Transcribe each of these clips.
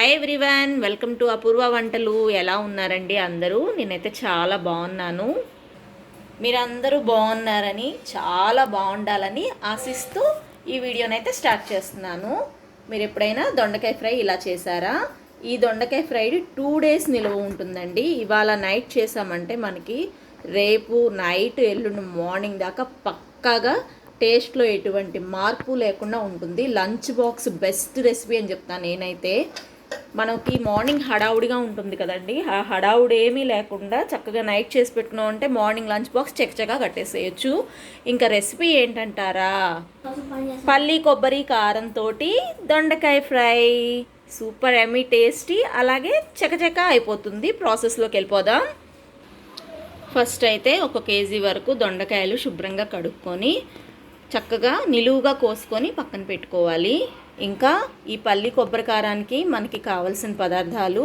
Hi everyone welcome to Apoorva వంటలు ఎలా ఉన్నారండి అందరూ? నేనైతే చాలా బాగున్నాను. మీరందరూ బాగున్నారని చాలా బాగుండాలని ఆశిస్తూ ఈ వీడియోనైతే స్టార్ట్ చేస్తున్నాను. మీరు ఎప్పుడైనా దొండకాయ ఫ్రై ఇలా చేశారా? ఈ దొండకాయ ఫ్రై టూ డేస్ నిల్వ ఉంటుందండి. ఇవాళ నైట్ చేసామంటే మనకి రేపు నైట్ ఎల్లుండి మార్నింగ్ దాకా పక్కాగా టేస్ట్లో ఎటువంటి మార్పు లేకుండా ఉంటుంది. లంచ్ బాక్స్ బెస్ట్ రెసిపీ అని చెప్తాను నేనైతే. మనకి మార్నింగ్ హడావుడిగా ఉంటుంది కదండి. ఆ హడావుడి ఏమీ లేకుండా చక్కగా నైట్ చేసి పెట్టుకున్నాం అంటే మార్నింగ్ లంచ్ బాక్స్ చక్కచగా కట్టేసేయచ్చు. ఇంకా రెసిపీ ఏంటంటారా? పల్లి కొబ్బరి కారంతో దొండకాయ ఫ్రై. సూపర్ ఎమీ టేస్టీ అలాగే చకచక అయిపోతుంది. ప్రాసెస్లోకి వెళ్ళిపోదాం. ఫస్ట్ అయితే ఒక కేజీ వరకు దొండకాయలు శుభ్రంగా కడుక్కొని చక్కగా నిలువుగా కోసుకొని పక్కన పెట్టుకోవాలి. ఇంకా ఈ పల్లి కొబ్బరి కారానికి మనకి కావలసిన పదార్థాలు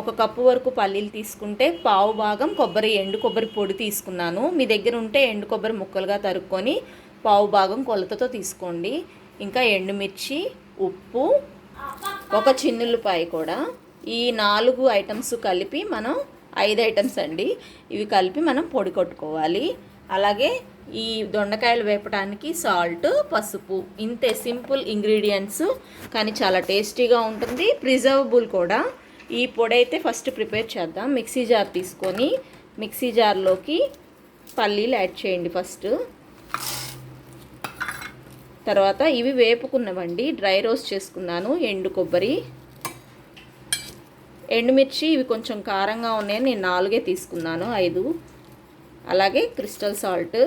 ఒక కప్పు వరకు పల్లీలు తీసుకుంటే పావు భాగం కొబ్బరి ఎండు కొబ్బరి పొడి తీసుకున్నాను. మీ దగ్గర ఉంటే ఎండు కొబ్బరి ముక్కలుగా తరుక్కొని పావు భాగం కొలతతో తీసుకోండి. ఇంకా ఎండుమిర్చి ఉప్పు ఒక చిన్నుల్లిపాయ కూడా. ఈ నాలుగు ఐటమ్స్ కలిపి మనం ఐదు ఐటమ్స్ అండి. ఇవి కలిపి మనం పొడి కొట్టుకోవాలి. అలాగే ఈ దొండకాయలు వేపడానికి సాల్ట్ పసుపు. ఇంతే సింపుల్ ఇంగ్రీడియంట్స్. కానీ చాలా టేస్టీగా ఉంటుంది. ప్రిజర్వబుల్ కూడా. ఈ పొడి అయితే ఫస్ట్ ప్రిపేర్ చేద్దాం. మిక్సీ జార్ తీసుకొని మిక్సీ జార్లోకి పల్లీలు యాడ్ చేయండి ఫస్ట్. తర్వాత ఇవి వేపుకున్నవండి. డ్రై రోస్ట్ చేసుకున్నాను. ఎండు కొబ్బరి. ఎండుమిర్చి ఇవి కొంచెం కారంగా ఉన్నాయని నేను నాలుగే తీసుకున్నాను. ఐదు. అలాగే క్రిస్టల్ సాల్ట్.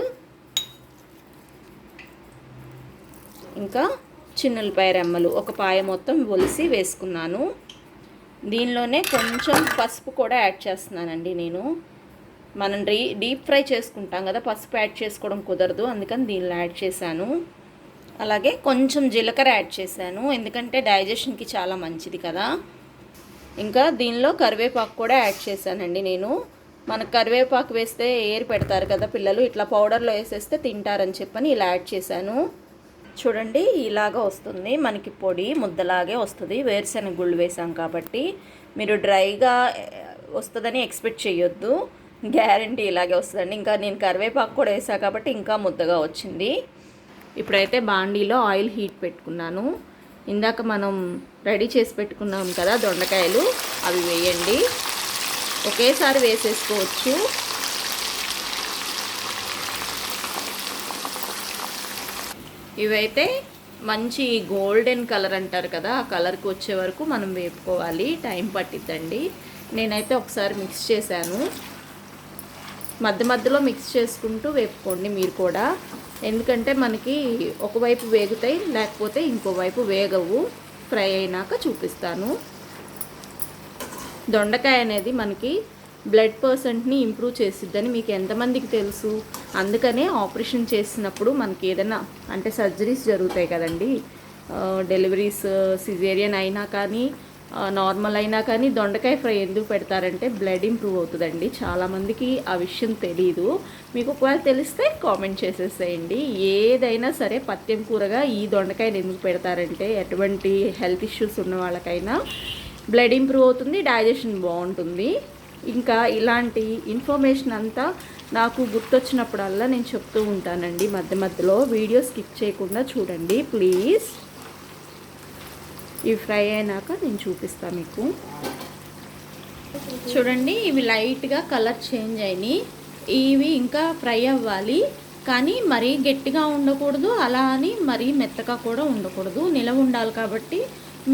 ఇంకా చిన్నులపాయ రెమ్మలు. ఒక పాయ మొత్తం ఒలిసి వేసుకున్నాను. దీనిలోనే కొంచెం పసుపు కూడా యాడ్ చేస్తున్నానండి నేను. మనం డీ డీప్ ఫ్రై చేసుకుంటాం కదా పసుపు యాడ్ చేసుకోవడం కుదరదు అందుకని దీనిలో యాడ్ చేశాను. అలాగే కొంచెం జీలకర్ర యాడ్ చేశాను ఎందుకంటే డైజెషన్కి చాలా మంచిది కదా. ఇంకా దీనిలో కరివేపాకు కూడా యాడ్ చేశానండి నేను. మనకు కరివేపాకు వేస్తే ఏరు పెడతారు కదా పిల్లలు ఇట్లా పౌడర్లో వేసేస్తే తింటారని చెప్పని ఇలా యాడ్ చేశాను. చూడండి ఇలాగా వస్తుంది. మనకి పొడి ముద్దలాగే వస్తుంది. వేరుశెనగ గుళ్ళు వేసాం కాబట్టి మీరు డ్రైగా వస్తుందని ఎక్స్పెక్ట్ చేయొద్దు గ్యారంటీ ఇలాగే వస్తుందండి. ఇంకా నేను కరివేపాకు కూడా వేసాను కాబట్టి ఇంకా ముద్దగా వచ్చింది. ఇప్పుడైతే బాండీలో ఆయిల్ హీట్ పెట్టుకున్నాను. ఇందాక మనం రెడీ చేసి పెట్టుకున్నాం కదా దొండకాయలు అవి వేయండి. ఒకేసారి వేసేసుకోవచ్చు. ఇవైతే మంచి గోల్డెన్ కలర్ అంటారు కదా ఆ కలర్కి వచ్చే వరకు మనం వేపుకోవాలి. టైం పట్టిద్దండి. నేనైతే ఒకసారి మిక్స్ చేశాను. మధ్య మధ్యలో మిక్స్ చేసుకుంటూ వేపుకోండి మీరు కూడా. ఎందుకంటే మనకి ఒకవైపు వేగుతాయి లేకపోతే ఇంకోవైపు వేగవు. ఫ్రై అయినాక చూపిస్తాను. దొండకాయ అనేది మనకి బ్లడ్ పర్సెంట్ని ఇంప్రూవ్ చేసిద్దని మీకు ఎంతమందికి తెలుసు? అందుకనే ఆపరేషన్ చేసినప్పుడు మనకి ఏదైనా అంటే సర్జరీస్ జరుగుతాయి కదండి. డెలివరీస్ సిజేరియన్ అయినా కానీ నార్మల్ అయినా కానీ దొండకాయ ఫ్రై ఎందుకు పెడతారంటే బ్లడ్ ఇంప్రూవ్ అవుతుందండి. చాలామందికి ఆ విషయం తెలీదు. మీకు ఒకవేళ తెలిస్తే కామెంట్ చేసేసేయండి. ఏదైనా సరే పత్యం కూరగా ఈ దొండకాయలు ఎందుకు పెడతారంటే ఎటువంటి హెల్త్ ఇష్యూస్ ఉన్న వాళ్ళకైనా బ్లడ్ ఇంప్రూవ్ అవుతుంది డైజెషన్ బాగుంటుంది. ఇంకా ఇలాంటి ఇన్ఫర్మేషన్ అంతా నాకు గుర్తొచ్చినప్పుడల్లా నేను చెప్తూ ఉంటానండి మధ్య మధ్యలో. వీడియో స్కిప్ చేయకుండా చూడండి ప్లీజ్. ఇవి ఫ్రై అయినాక నేను చూపిస్తాను మీకు. చూడండి ఇవి లైట్గా కలర్ చేంజ్ అయినాయి. ఇవి ఇంకా ఫ్రై అవ్వాలి. కానీ మరీ గట్టిగా ఉండకూడదు అలా అని మరీ మెత్తగా కూడా ఉండకూడదు. నిలవ ఉండాలి కాబట్టి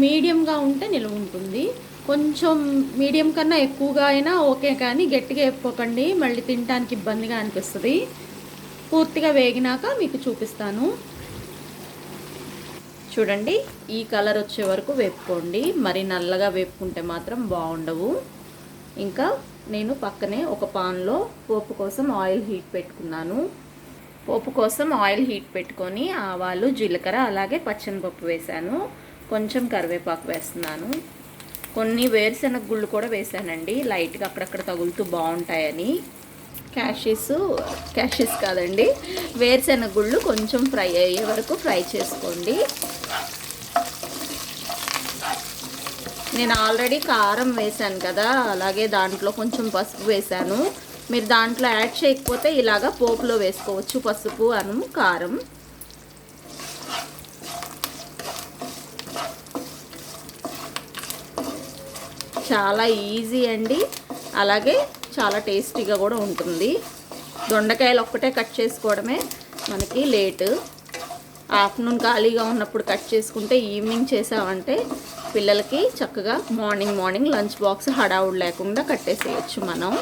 మీడియంగా ఉంటే నిలవ ఉంటుంది. కొంచెం మీడియం కన్నా ఎక్కువగా అయినా ఓకే కానీ గట్టిగా ఎప్పుకోకండి మళ్ళీ తినడానికి ఇబ్బందిగా అనిపిస్తుంది. పూర్తిగా వేగినాక మీకు చూపిస్తాను. చూడండి ఈ కలర్ వచ్చే వరకు వేపుకోండి. మరి నల్లగా వేపుకుంటే మాత్రం బాగుండవు. ఇంకా నేను పక్కనే ఒక పాన్లో పోపు కోసం ఆయిల్ హీట్ పెట్టుకున్నాను. పోపు కోసం ఆయిల్ హీట్ పెట్టుకొని ఆవాలు జీలకర్ర అలాగే పచ్చనిపప్పు వేశాను. కొంచెం కరివేపాకు వేస్తున్నాను. కొన్ని వేరుశెనగ గుళ్ళు కూడా వేసానండి. లైట్గా అక్కడక్కడ తగులుతూ బాగుంటాయని. క్యాషెస్ క్యాషెస్ కాదండి. వేరుశెనగ గుళ్ళు కొంచెం ఫ్రై అయ్యే వరకు ఫ్రై చేసుకోండి. నేను ఆల్రెడీ కారం వేశాను కదా అలాగే దాంట్లో కొంచెం పసుపు వేశాను మీరు దాంట్లో యాడ్ చేయకపోతే ఇలాగా పోపులో వేసుకోవచ్చు పసుపు అను కారం. చాలా ఈజీ అండి. అలాగే చాలా టేస్టీగా కూడా ఉంటుంది. దొండకాయలు ఒక్కటే కట్ చేసుకోవడమే మనకి లేటు. ఆఫ్టర్నూన్ ఖాళీగా ఉన్నప్పుడు కట్ చేసుకుంటే ఈవినింగ్ చేసామంటే పిల్లలకి చక్కగా మార్నింగ్ మార్నింగ్ లంచ్ బాక్స్ హడావుడు లేకుండా కట్టేసేయచ్చు మనం.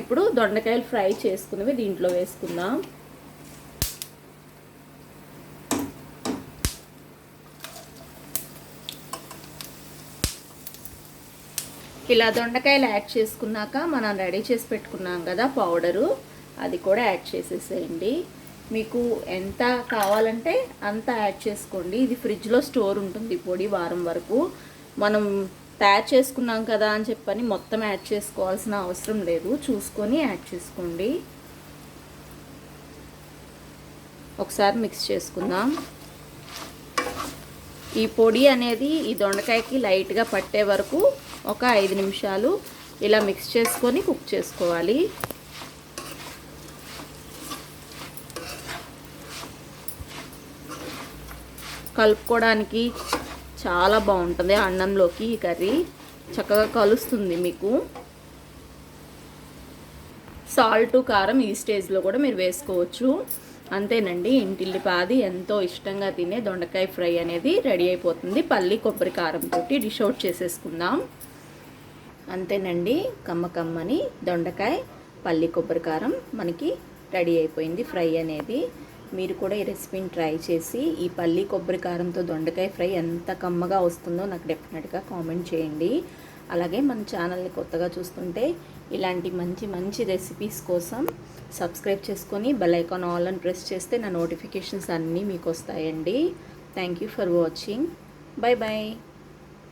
ఇప్పుడు దొండకాయలు ఫ్రై చేసుకున్నవి దీంట్లో వేసుకుందాం. ఇలా దొండకాయలు యాడ్ చేసుకున్నాక మనం రెడీ చేసి పెట్టుకున్నాం కదా పౌడరు అది కూడా యాడ్ చేసేసేయండి. మీకు ఎంత కావాలంటే అంత యాడ్ చేసుకోండి. ఇది ఫ్రిడ్జ్లో స్టోర్ ఉంటుంది పొడి వారం వరకు. మనం తయారు చేసుకున్నాం కదా అని చెప్పని మొత్తం యాడ్ చేసుకోవాల్సిన అవసరం లేదు. చూసుకొని యాడ్ చేసుకోండి. ఒకసారి మిక్స్ చేసుకుందాం. ఈ పొడి అనేది ఈ దొండకాయకి లైట్గా పట్టే వరకు ఒక ఐదు నిమిషాలు ఇలా మిక్స్ చేసుకొని కుక్ చేసుకోవాలి. కలుపుకోవడానికి చాలా బాగుంటుంది అన్నంలోకి ఈ కర్రీ. చక్కగా కలుస్తుంది మీకు. సాల్ట్ కారం ఈ స్టేజ్లో కూడా మీరు వేసుకోవచ్చు. అంతేనండి ఇంటిల్లిపాది ఎంతో ఇష్టంగా తినే దొండకాయ ఫ్రై అనేది రెడీ అయిపోతుంది. పల్లి కొబ్బరి కారంతో డిష్ అవుట్ చేసేసుకుందాం. అంతేనండి. కమ్మ కమ్మని దొండకాయ పల్లి కొబ్బరి కారం మనకి రెడీ అయిపోయింది ఫ్రై అనేది. మీరు కూడా ఈ రెసిపీని ట్రై చేసి ఈ పల్లి కొబ్బరి కారంతో దొండకాయ ఫ్రై ఎంత కమ్మగా వస్తుందో నాకు డెఫినెట్గా కామెంట్ చేయండి. అలాగే మన ఛానల్ని కొత్తగా చూస్తుంటే ఇలాంటి మంచి మంచి రెసిపీస్ కోసం సబ్స్క్రైబ్ చేసుకొని బెల్ ఐకాన్ ఆల్ అని ప్రెస్ చేస్తే నా నోటిఫికేషన్స్ అన్నీ మీకు వస్తాయండి. Thank you for watching. Bye bye